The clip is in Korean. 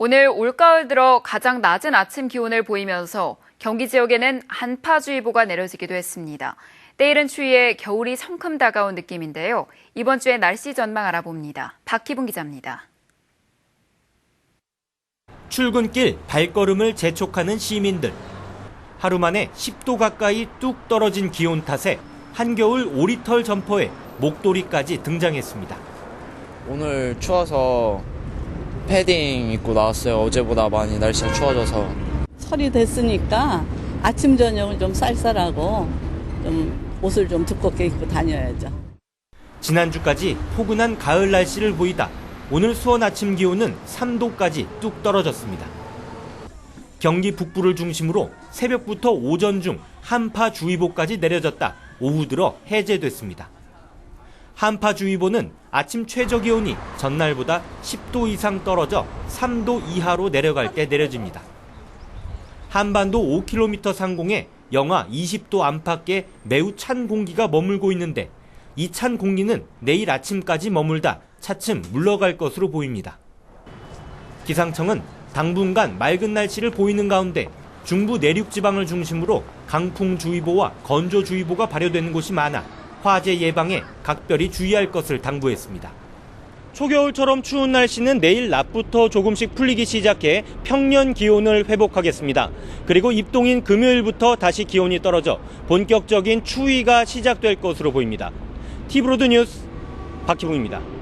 오늘 올가을 들어 가장 낮은 아침 기온을 보이면서 경기 지역에는 한파주의보가 내려지기도 했습니다. 때이른 추위에 겨울이 성큼 다가온 느낌인데요. 이번 주에 날씨 전망 알아봅니다. 박희분 기자입니다. 출근길 발걸음을 재촉하는 시민들. 하루 만에 10도 가까이 뚝 떨어진 기온 탓에 한겨울 오리털 점퍼에 목도리까지 등장했습니다. 오늘 추워서 패딩 입고 나왔어요. 어제보다 많이 날씨가 추워져서. 설이 됐으니까 아침 저녁은 좀 쌀쌀하고 좀 옷을 좀 두껍게 입고 다녀야죠. 지난주까지 포근한 가을 날씨를 보이다 오늘 수원 아침 기온은 3도까지 뚝 떨어졌습니다. 경기 북부를 중심으로 새벽부터 오전 중 한파주의보까지 내려졌다 오후 들어 해제됐습니다. 한파주의보는 아침 최저 기온이 전날보다 10도 이상 떨어져 3도 이하로 내려갈 때 내려집니다. 한반도 5km 상공에 영하 20도 안팎의 매우 찬 공기가 머물고 있는데 이 찬 공기는 내일 아침까지 머물다 차츰 물러갈 것으로 보입니다. 기상청은 당분간 맑은 날씨를 보이는 가운데 중부 내륙 지방을 중심으로 강풍주의보와 건조주의보가 발효되는 곳이 많아 화재 예방에 각별히 주의할 것을 당부했습니다. 초겨울처럼 추운 날씨는 내일 낮부터 조금씩 풀리기 시작해 평년 기온을 회복하겠습니다. 그리고 입동인 금요일부터 다시 기온이 떨어져 본격적인 추위가 시작될 것으로 보입니다. 티브로드 뉴스 박희붕입니다.